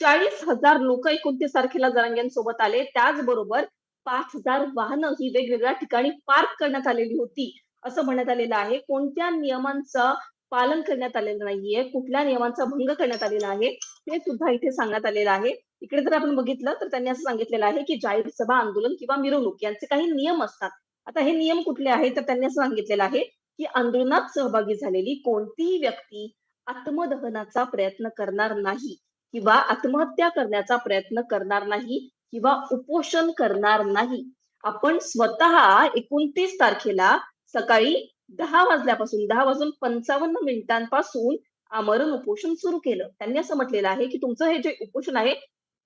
चाळीस हजार लोक एकोणतीस तारखेला जरांग्यांसोबत आले. त्याचबरोबर पाच हजार वाहनं ही वेगवेगळ्या ठिकाणी पार्क करण्यात आलेली होती असं म्हणण्यात आलेलं आहे. कोणत्या नियमांचं पालन करण्यात आलेलं नाहीये? कुठल्या नियमांचा भंग करण्यात आलेला आहे? ते सुद्धा इथे सांगण्यात आलेलं आहे. इकडे जर आपण बघितलं तर त्यांनी असं सांगितलेलं आहे की जाहीर सभा आंदोलन किंवा मिरवणूक यांचे काही नियम असतात. आता हे नियम कुठले आहेत? तर त्यांनी असं सांगितलेलं आहे की आंदोलनात सहभागी झालेली कोणतीही व्यक्ती आत्मदहनाचा प्रयत्न करणार नाही. किंवा आत्महत्या करण्याचा प्रयत्न करणार नाही किंवा उपोषण करणार नाही. आपण स्वतः एकोणतीस तारखेला सकाळी दहा वाजल्यापासून दहा वाजून पंचावन्न मिनिटांपासून आमरण उपोषण सुरू केलं. त्यांनी असं म्हटलेलं आहे की तुमचं हे जे उपोषण आहे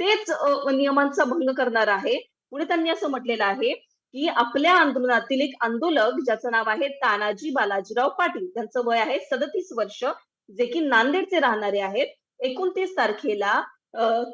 तेच नियमांचा भंग करणार आहे. पुढे त्यांनी असं म्हटलेलं आहे की आपल्या आंदोलनातील एक आंदोलक ज्याचं नाव आहे तानाजी बालाजीराव पाटील त्यांचं वय आहे सदतीस वर्ष जे की नांदेडचे राहणारे आहेत एकोणतीस तारखेला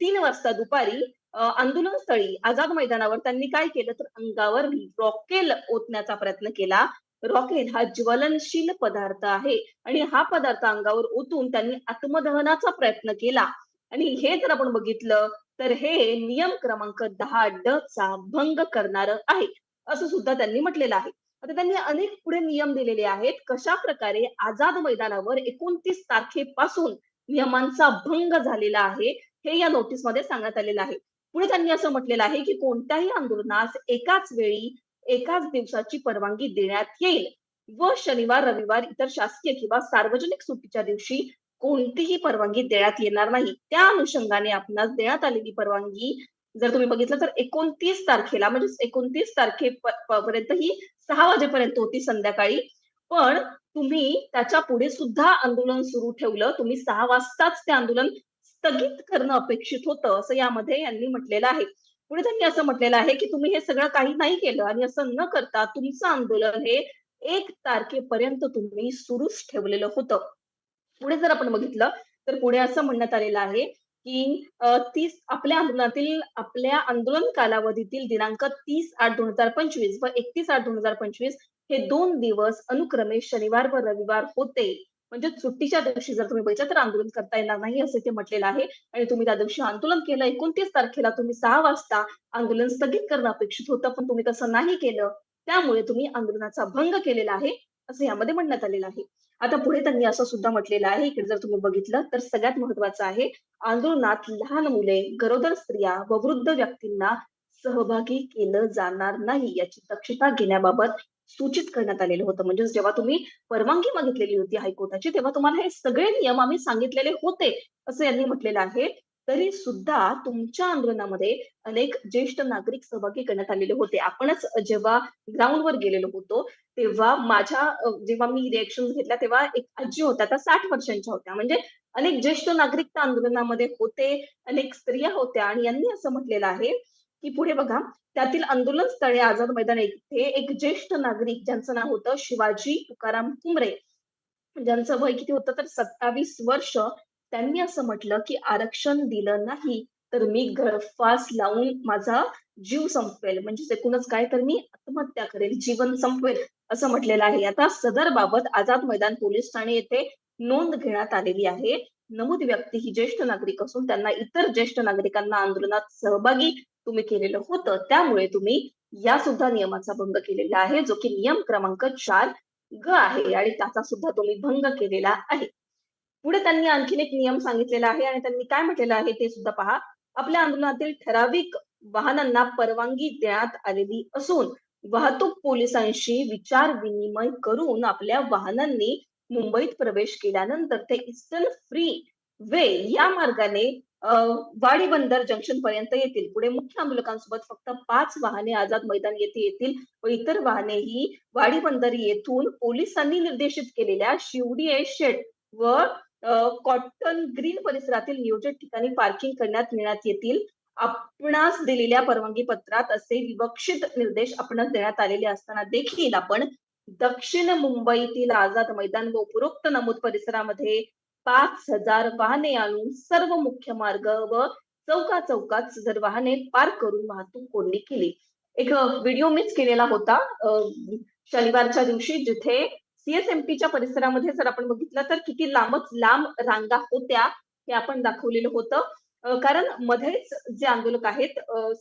तीन वाजता दुपारी आंदोलन स्थळी आझाद मैदानावर त्यांनी काय केलं तर अंगावर रॉकेल ओतण्याचा प्रयत्न केला. रॉकेल हा ज्वलनशील पदार्थ आहे आणि हा पदार्थ अंगावर ओतून त्यांनी आत्मदहनाचा प्रयत्न केला. आणि हे जर आपण बघितलं तर हे नियम क्रमांक दहा ड चा भंग करणार आहे असं सुद्धा त्यांनी म्हटलेलं आहे. आता त्यांनी अनेक पुढे नियम दिलेले आहेत. कशा प्रकारे आझाद मैदानावर एकोणतीस तारखेपासून नियमांचा भंग झालेला आहे हे या नोटीसमध्ये सांगण्यात आलेलं आहे. पुढे त्यांनी असं म्हटलेलं आहे की कोणत्याही आंदोलनास एकाच वेळी एकाच दिवसाची परवानगी देण्यात येईल. व शनिवार रविवार इतर शासकीय किंवा सार्वजनिक सुट्टीच्या दिवशी कोणतीही परवानगी देण्यात येणार नाही. त्या अनुषंगाने आपणास देण्यात आलेली परवानगी जर तुम्ही बघितलं तर एकोणतीस तारखेला म्हणजे एकोणतीस तारखेपर्यंत ही सहा वाजेपर्यंत होती संध्याकाळी. पण तुम्ही त्याच्या पुढे सुद्धा आंदोलन सुरू ठेवलं. तुम्ही सहा वाजताच ते आंदोलन स्थगित करणं अपेक्षित होतं असं यामध्ये यांनी म्हटलेलं आहे. पुढे त्यांनी असं म्हटलेलं आहे की तुम्ही हे सगळं काही नाही केलं आणि असं न करता तुमचं आंदोलन हे एक तारखेपर्यंत तुम्ही सुरूच ठेवलेलं होतं. पुढे जर आपण बघितलं तर पुढे असं म्हणण्यात आलेलं आहे की तीस आपल्या आंदोलनातील आपल्या आंदोलन कालावधीतील दिनांक तीस आठ दोन हजार पंचवीस व एकतीस आठ दोन हजार पंचवीस हे दोन दिवस अनुक्रमे शनिवार व रविवार होते. म्हणजे सुट्टीच्या दिवशी जर तुम्ही बघितलं तर आंदोलन करता येणार नाही असे ते म्हटलेलं आहे. आणि तुम्ही त्या दिवशी आंदोलन केलं एकोणतीस तारखेला तुम्ही सहा वाजता आंदोलन स्थगित करणं अपेक्षित होतं पण तुम्ही तसं नाही केलं. त्यामुळे तुम्ही आंदोलनाचा भंग केलेला आहे असं यामध्ये म्हणण्यात आलेलं आहे. आता पुढे त्यांनी असं सुद्धा म्हटलेलं आहे इकडे जर तुम्ही बघितलं तर सगळ्यात महत्वाचं आहे आंदोलनात लहान मुले गरोदर स्त्रिया व वृद्ध व्यक्तींना सहभागी केलं जाणार नाही याची दक्षता घेण्याबाबत सूचित करण्यात आलेलं होतं. म्हणजे जेव्हा तुम्ही परवानगी मागितलेली होती हायकोर्टाची तेव्हा तुम्हाला हे सगळे नियम आम्ही सांगितलेले होते असं यांनी म्हटलेलं आहे. तरी सुद्धा तुमच्या आंदोलनामध्ये अनेक ज्येष्ठ नागरिक सहभागी करण्यात आलेले होते. आपणच जेव्हा ग्राउंडवर गेलेलो होतो तेव्हा माझ्या जेव्हा मी रिएक्शन घेतल्या तेव्हा एक आजी होत्या त्या साठ वर्षांच्या होत्या. म्हणजे अनेक ज्येष्ठ नागरिक त्या आंदोलनामध्ये होते अनेक स्त्रिया होत्या आणि यांनी असं म्हटलेलं आहे की पुढे बघा. त्यातील आंदोलन स्थळे आझाद मैदान येथे एक ज्येष्ठ नागरिक ज्यांचं नाव होतं शिवाजी तुकाराम कुमरे ज्यांचं वय किती होतं तर सत्तावीस वर्ष. त्यांनी असं म्हटलं की आरक्षण दिलं नाही तर मी गळफास लावून माझा जीव संपवेल म्हणजे एकूणच काय तर मी आत्महत्या करेल जीवन संपवेल असं म्हटलेलं आहे. आता सदर बाबत आझाद मैदान पोलीस ठाणे येथे नोंद घेण्यात आलेली आहे. नमूद व्यक्ती ही ज्येष्ठ नागरिक असून त्यांना इतर ज्येष्ठ नागरिकांना आंदोलनात सहभागी तुम्ही केलेलं होतं. त्यामुळे तुम्ही या सुद्धा नियमाचा भंग केलेला आहे जो की नियम क्रमांक चार ग आहे आणि त्याचा सुद्धा तुम्ही भंग केलेला आहे. पुढे त्यांनी आणखीन एक नियम सांगितलेला आहे आणि त्यांनी काय म्हटलेलं आहे ते सुद्धा पहा. आपल्या आंदोलनातील ठराविक वाहनांना परवानगी देण्यात आलेली असून वाहतूक पोलिसांशी विचार विनिमय करून आपल्या वाहनांनी मुंबईत प्रवेश केल्यानंतर ते इस्टर्न फ्री वे या मार्गाने वाडी बंदर जंक्शन पर्यंत येतील. पुढे मुख्य आंदोलकांसोबत फक्त पाच वाहने आझाद मैदान येथे येतील व इतर वाहने ही वाडी बंदर येथून पोलिसांनी निर्देशित केलेल्या शिवडी शेड व कॉटन ग्रीन परिसरातील नियोजित ठिकाणी पार्किंग करण्यात येण्यात येतील. आपणास दिलेल्या परवानगी पत्रात असे विवक्षित निर्देश आपणास देण्यात आलेले असताना देखील आपण दक्षिण मुंबईतील आझाद मैदान व उपरोक्त नमूद परिसरामध्ये पाच हजार वाहने आणून सर्व मुख्य मार्ग व चौका चौकात जर वाहने पार करून वाहतूक कोंडी केली. एक व्हिडिओ मिस केलेला होता. शनिवारच्या दिवशी जिथे सीएसएमटीच्या परिसरामध्ये जर आपण बघितलं तर किती लांबच लांब रांगा होत्या हे आपण दाखवलेलं होतं. कारण मध्येच जे आंदोलक आहेत अ,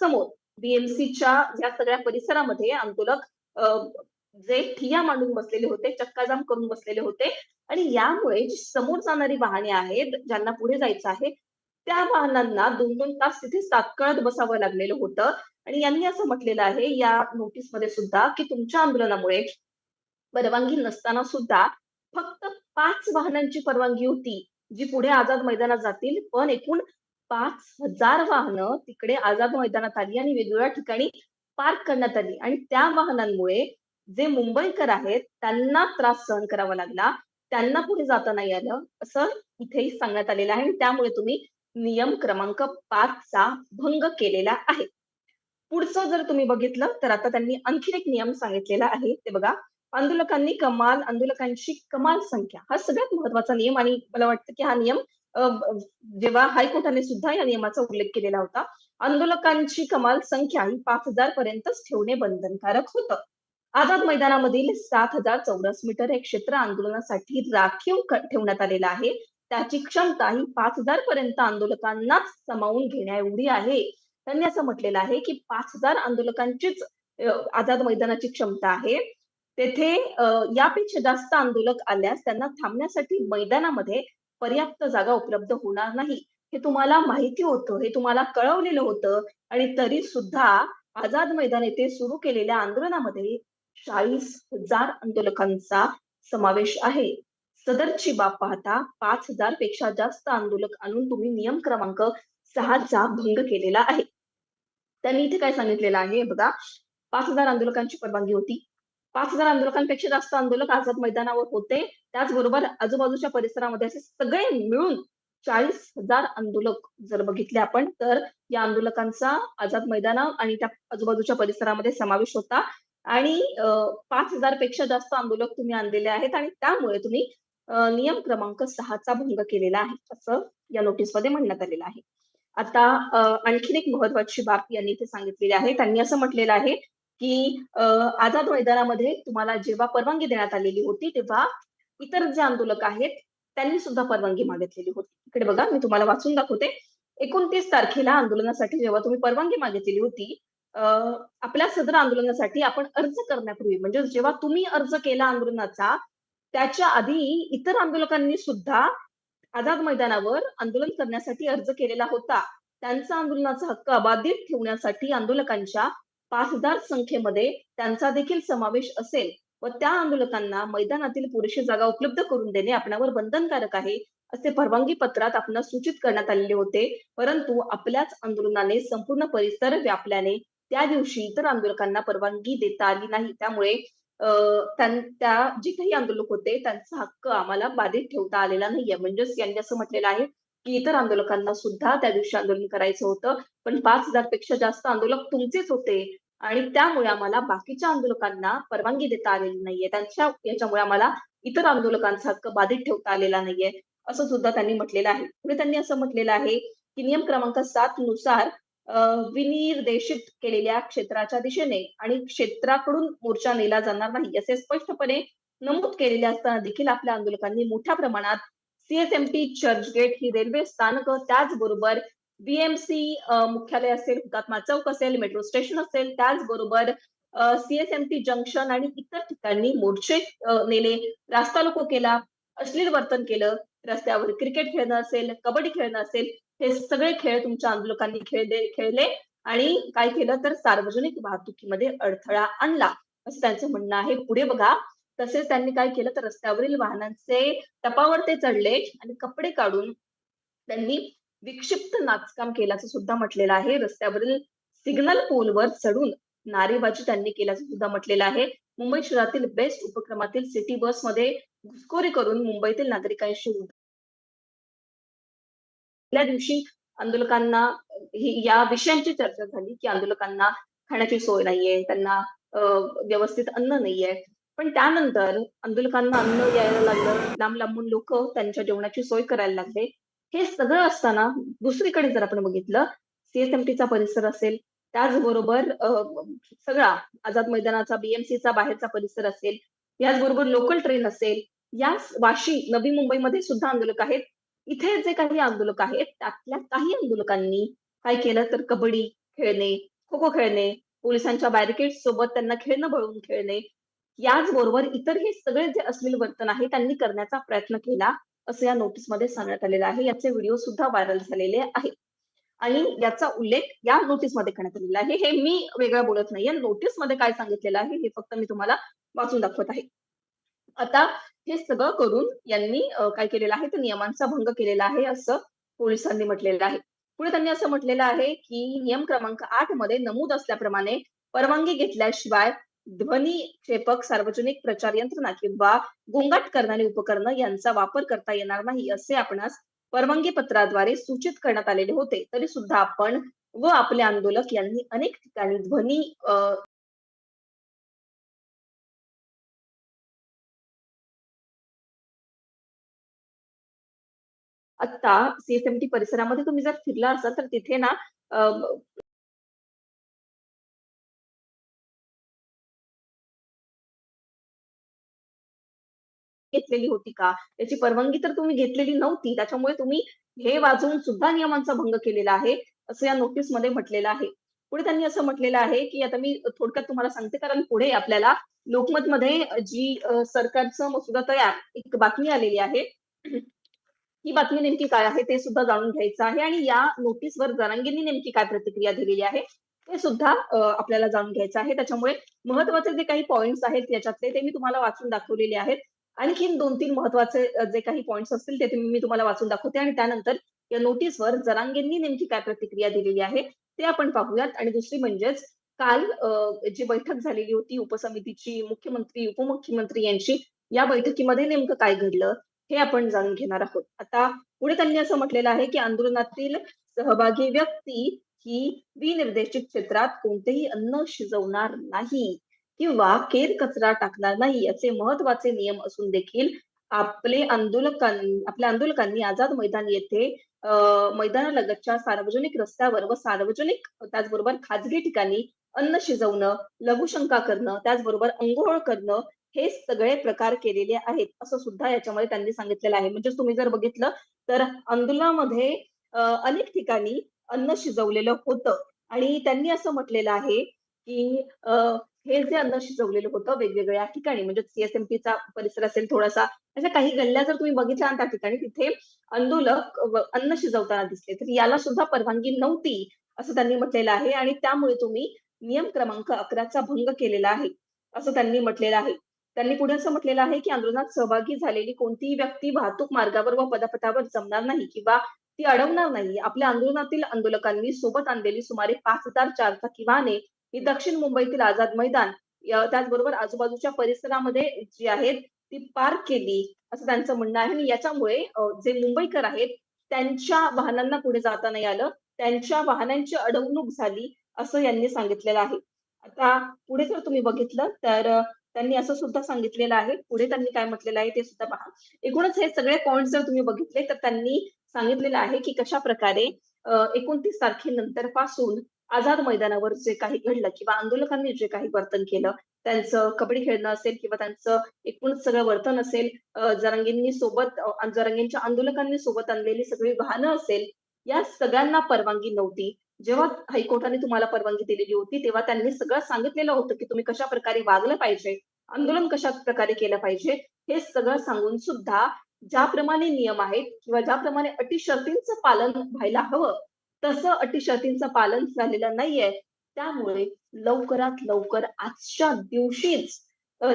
समोर बीएमसीच्या या सगळ्या परिसरामध्ये आंदोलक जे ठिया मांडून बसलेले होते, चक्काजाम करून बसलेले होते आणि यामुळे जी समोर जाणारी वाहने आहेत, ज्यांना पुढे जायचं आहे, त्या वाहनांना 2-2 तास तिथे तात्काळत बसावं लागलेलं होतं आणि यांनी असं म्हटलेलं आहे या नोटीसमध्ये सुद्धा, की तुमच्या आंदोलनामुळे परवानगी नसताना सुद्धा फक्त पाच वाहनांची परवानगी होती, जी पुढे आझाद मैदानात जातील. पण एकूण पाच हजार वाहनं तिकडे आझाद मैदानात आली आणि वेगवेगळ्या ठिकाणी पार्क करण्यात आली आणि त्या वाहनांमुळे जे मुंबईकर आहेत, त्यांना त्रास सहन करावा लागला. त्यांना पुढे जाता नाही आलं, असं इथेही सांगण्यात आलेलं आहे आणि त्यामुळे तुम्ही नियम क्रमांक 5 चा भंग केलेला आहे. पुढचं जर तुम्ही बघितलं, तर आता त्यांनी आणखीन एक नियम सांगितलेला आहे. ते बघा, आंदोलकांनी कमाल आंदोलकांची कमाल संख्या हा सगळ्यात महत्त्वाचा नियम आणि मला वाटतं, की हा नियम जेव्हा हायकोर्टाने सुद्धा या नियमाचा उल्लेख केलेला होता. आंदोलकांची कमाल संख्या ही पाच हजार पर्यंतच ठेवणे बंधनकारक होतं. आझाद मैदानामधील सात हजार चौरस मीटर हे क्षेत्र आंदोलनासाठी राखीव ठेवण्यात आलेलं आहे. त्याची क्षमता ही 5,000 पर्यंत आंदोलकांनाच सामावून घेण्याएवढी आहे. त्यांनी असं म्हटलेलं आहे, की पाच हजार आंदोलकांचीच आझाद मैदानाची क्षमता आहे. तेथे यापेक्षा जास्त आंदोलक आल्यास त्यांना थांबण्यासाठी मैदानामध्ये पर्याप्त जागा उपलब्ध होणार नाही. हे तुम्हाला माहिती होतं, हे तुम्हाला कळवलेलं होतं आणि तरी सुद्धा आझाद मैदान येथे सुरू केलेल्या आंदोलनामध्ये चाळीस हजार आंदोलकांचा समावेश आहे. सदरची बाब पाहता पाच हजारपेक्षा जास्त आंदोलक आणून तुम्ही नियम क्रमांक सहाचा भंग केलेला आहे. त्यांनी इथे काय सांगितलेलं आहे बघा, पाच हजार आंदोलकांची परवानगी होती. पाच हजार आंदोलकांपेक्षा जास्त आंदोलक आझाद मैदानावर होते. त्याचबरोबर आजूबाजूच्या परिसरामध्ये असे सगळे मिळून चाळीस हजार आंदोलक जर बघितले आपण, तर या आंदोलकांचा आझाद मैदाना आणि त्या आजूबाजूच्या परिसरामध्ये समावेश होता आणि पाच हजारपेक्षा जास्त आंदोलक तुम्ही आणलेले आहेत आणि त्यामुळे तुम्ही नियम क्रमांक 6 चा भंग केलेला आहे, असं या नोटीसमध्ये म्हणण्यात आलेलं आहे. आता आणखीन एक महत्त्वाची बाब यांनी इथे सांगितलेली आहे. त्यांनी असं म्हटलेलं आहे, की आझाद मैदानामध्ये तुम्हाला जेव्हा परवानगी देण्यात आलेली होती, तेव्हा इतर जे आंदोलक आहेत, त्यांनी सुद्धा परवानगी मागितलेली होती. इकडे बघा, मी तुम्हाला वाचून दाखवते. 29 तारखेला आंदोलनासाठी जेव्हा तुम्ही परवानगी मागितलेली होती, आपल्या सदर आंदोलनासाठी आपण अर्ज करण्यापूर्वी म्हणजे जेव्हा तुम्ही अर्ज केला आंदोलनाचा, त्याच्या आधी इतर आंदोलकांनी सुद्धा आझाद मैदानावर आंदोलन करण्यासाठी अर्ज केलेला होता. त्यांचा आंदोलनाचा हक्क अबाधित ठेवण्यासाठी आंदोलकांच्या 5,000 संख्येमध्ये त्यांचा देखील समावेश असेल व त्या आंदोलकांना मैदानातील पुरेशी जागा उपलब्ध करून देणे आपणावर बंधनकारक आहे, असे परवानगी पत्रात आपण सूचित करण्यात आलेले होते. परंतु आपल्याच आंदोलनाने संपूर्ण परिसर व्यापल्याने त्या दिवशी इतर आंदोलकांना परवानगी देता आली नाही. त्यामुळे त्या जे काही आंदोलक होते, त्यांचा हक्क आम्हाला बाधित ठेवता आलेला नाहीये. म्हणजेच यांनी असं म्हटलेलं आहे, की इतर आंदोलकांना सुद्धा त्या दिवशी आंदोलन करायचं होतं. पण पाच हजारपेक्षा जास्त आंदोलक तुमचेच होते आणि त्यामुळे आम्हाला बाकीच्या आंदोलकांना परवानगी देता आलेली नाहीये. त्यांच्या याच्यामुळे आम्हाला इतर आंदोलकांचा हक्क बाधित ठेवता आलेला नाहीये, असं सुद्धा त्यांनी म्हटलेलं आहे. पुढे त्यांनी असं म्हटलेलं आहे, की नियम क्रमांक सात नुसार विनिर्देशित केलेल्या क्षेत्राच्या दिशेने आणि क्षेत्राकडून मोर्चा नेला जाणार नाही, असे स्पष्टपणे नमूद केलेले असताना देखील आपल्या आंदोलकांनी मोठ्या प्रमाणात सीएसएमटी चर्चगेट ही रेल्वे स्थानक त्याचबरोबर बीएमसी मुख्यालय असेल, हुतात्मा चौक असेल, मेट्रो स्टेशन असेल, त्याचबरोबर सीएसएमटी जंक्शन आणि इतर ठिकाणी मोर्चे नेले, रास्ता लोको केला, अश्लील वर्तन केलं, रस्त्यावर क्रिकेट खेळणं असेल, कबड्डी खेळणं असेल, हे सगळे खेळ तुमच्या आंदोलकांनी खेळले खेळले आणि काय केलं तर सार्वजनिक वाहतुकीमध्ये अडथळा आणला, असं त्यांचं म्हणणं आहे. पुढे बघा, तसेच त्यांनी काय केलं तर रस्त्यावरील वाहनांचे टपावर ते चढले आणि कपडे काढून त्यांनी विक्षिप्त नाचकाम केल्याचं सुद्धा म्हटलेलं आहे. रस्त्यावरील सिग्नल पोलवर चढून नारेबाजी त्यांनी केल्याचं सुद्धा म्हटलेलं आहे. मुंबई शहरातील बेस्ट उपक्रमातील सिटी बसमध्ये घुसखोरी करून मुंबईतील नागरिकांशी पहिल्या दिवशी आंदोलकांना ही या विषयांची चर्चा झाली, की आंदोलकांना खाण्याची सोय नाहीये, त्यांना व्यवस्थित अन्न नाहीये. पण त्यानंतर आंदोलकांना अन्न यायला लागलं, लांब-लांबून लोक त्यांच्या जेवणाची सोय करायला लागले. हे सगळं असताना दुसरीकडे जर आपण बघितलं, सीएसएमटीचा परिसर असेल, त्याचबरोबर सगळा आझाद मैदानाचा, बीएमसीचा बाहेरचा परिसर असेल, याचबरोबर लोकल ट्रेन असेल, या वाशी, नवी मुंबईमध्ये सुद्धा आंदोलक आहेत. इथे जे काही आंदोलक आहेत त्यातल्या काही आंदोलकांनी काय केलं तर कबड्डी खेळणे, खो खो खेळणे, पोलिसांच्या बॅरिकेड सोबत त्यांना खेळणं बळवून खेळणे, याचबरोबर इतर हे सगळे जे अश्लील वर्तन आहे त्यांनी करण्याचा प्रयत्न केला, असं या नोटीसमध्ये सांगण्यात आलेलं आहे. याचे व्हिडिओ सुद्धा व्हायरल झालेले आहेत. आणि याचा उल्लेख या नोटीसमध्ये करण्यात आलेला आहे. हे मी वेगळं बोलत नाहीये. नोटीसमध्ये काय सांगितलेलं आहे हे फक्त मी तुम्हाला वाचून दाखवत आहे. आता हे सगळं करून यांनी काय केलेलं आहे तर नियमांचा भंग केलेला आहे असं पोलिसांनी म्हटलेलं आहे. पुढे त्यांनी असं म्हटलेलं आहे की नियम क्रमांक आठमध्ये नमूद असल्याप्रमाणे परवानगी घेतल्याशिवाय ध्वनी क्षेपक, सार्वजनिक प्रचार यंत्रणा किंवा गोंगाट करणारी उपकरणं यांचा वापर करता येणार नाही असे आपणास परवानगी पत्राद्वारे सूचित करण्यात आलेले होते. तरी सुद्धा आपण व आपले आंदोलक यांनी अनेक ठिकाणी ध्वनी आता सीएसएमटी परिसरामध्ये तुम्ही जर फिरला असाल तर तिथे ना घेतलेली होती का? त्याची परवानगी तर तुम्ही घेतलेली नव्हती. त्याच्यामुळे तुम्ही हे वाजवून सुद्धा नियमांचा भंग केलेला आहे, असं या नोटीसमध्ये म्हटलेलं आहे. पुढे त्यांनी असं म्हटलेलं आहे, की आता मी थोडक्यात तुम्हाला सांगते कारण पुढे आपल्याला लोकमतमध्ये जी सरकारचं मसुदा तयार एक बातमी आलेली आहे. ही बातमी नेमकी काय आहे ते सुद्धा जाणून घ्यायचं आहे आणि या नोटीसवर जरांगींनी नेमकी काय प्रतिक्रिया दिलेली आहे, ते सुद्धा आपल्याला जाणून घ्यायचं आहे. त्याच्यामुळे महत्त्वाचे जे काही पॉइंट्स आहेत याच्यातले ते मी तुम्हाला वाचून दाखवलेले आहेत. आणखीन दोन तीन महत्त्वाचे जे काही पॉइंट्स असतील ते मी तुम्हाला वाचून दाखवते आणि त्यानंतर या नोटीसवर जरांगेंनी नेमकी काय प्रतिक्रिया दिलेली आहे, ते आपण पाहूयात आणि दुसरी म्हणजेच काल जी बैठक झालेली होती उपसमितीची, मुख्यमंत्री, उपमुख्यमंत्री यांची, या बैठकीमध्ये नेमकं काय घडलं, हे आपण जाणून घेणार आहोत. आता पुढे त्यांनी असं म्हटलेलं आहे, की आंदोलनातील सहभागी व्यक्ती ही विनिर्देशित क्षेत्रात कोणतेही अन्न शिजवणार नाही किंवा केर-कचरा टाकणार नाही, असे महत्त्वाचे नियम असून देखील आपले आंदोलकांनी आपल्या आंदोलकांनी आझाद मैदान येथे मैदानालगतच्या सार्वजनिक रस्त्यावर व सार्वजनिक त्याचबरोबर खाजगी ठिकाणी अन्न शिजवणं, लघुशंका करणं, त्याचबरोबर अंघोळ करणं, हे सगळे प्रकार केलेले आहेत, असं सुद्धा याच्यामध्ये त्यांनी सांगितलेलं आहे. म्हणजेच तुम्ही जर बघितलं तर आंदोलनामध्ये अनेक ठिकाणी अन्न शिजवलेलं होतं आणि त्यांनी असं म्हटलेलं आहे, की हे जे अन्न शिजवलेलं होतं वेगवेगळ्या ठिकाणी म्हणजे परिसर असेल थोडासा, अशा काही गल्ल्या जर तुम्ही बघितल्या त्या ठिकाणी तिथे आंदोलक अन्न शिजवताना दिसले. तर याला सुद्धा परवानगी नव्हती, असं त्यांनी म्हटलेलं आहे आणि त्यामुळे तुम्ही नियम क्रमांक 11 चा भंग केलेला आहे, असं त्यांनी म्हटलेलं आहे. त्यांनी पुढे असं म्हटलेलं आहे, की आंदोलनात सहभागी झालेली कोणतीही व्यक्ती वाहतूक मार्गावर व पदपथावर जमणार नाही किंवा ती अडवणार नाही. आपल्या आंदोलनातील आंदोलकांनी सोबत आणलेली सुमारे पाच हजार चारचाकी वाहने ही दक्षिण मुंबईतील आझाद मैदान त्याचबरोबर आजूबाजूच्या परिसरामध्ये जी आहेत ती पार्क केली, असं त्यांचं म्हणणं आहे आणि याच्यामुळे जे मुंबईकर आहेत त्यांच्या वाहनांना पुढे जाता नाही आलं. त्यांच्या वाहनांची अडवणूक झाली, असं यांनी सांगितलेलं आहे. आता पुढे जर तुम्ही बघितलं तर त्यांनी असं सुद्धा सांगितलेलं आहे. पुढे त्यांनी काय म्हटलेलं आहे ते सुद्धा पहा. एकूणच हे सगळे पॉइंट्स जर तुम्ही बघितले तर त्यांनी सांगितलेलं आहे, की कशा प्रकारे एकोणतीस तारखेनंतरपासून आझाद मैदानावर जे काही घडलं किंवा आंदोलकांनी जे काही वर्तन केलं, त्यांचं कबड्डी खेळणं असेल किंवा त्यांचं एकूण सगळं वर्तन असेल, जरांगींनी सोबत जरांगींच्या आंदोलकांनी सोबत आणलेली सगळी वाहनं असेल, या सगळ्यांना परवानगी नव्हती. जेव्हा हायकोर्टाने तुम्हाला परवानगी दिलेली होती, तेव्हा त्यांनी सगळं सांगितलेलं होतं, की तुम्ही कशा प्रकारे वागलं पाहिजे, आंदोलन कशा प्रकारे केलं पाहिजे, हे सगळं सांगून सुद्धा ज्याप्रमाणे नियम आहेत किंवा ज्याप्रमाणे अटी शर्तींचं पालन व्हायला हवं, तसं अटीशतींचं पालन झालेलं नाहीये. त्यामुळे लवकरात लवकर आजच्या दिवशीच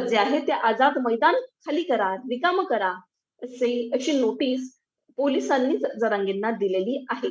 जे आहे ते आझाद मैदान खाली करा, रिकामं करा, असे अशी नोटीस पोलिसांनी जरांगींना जरांगेंना दिलेली आहे.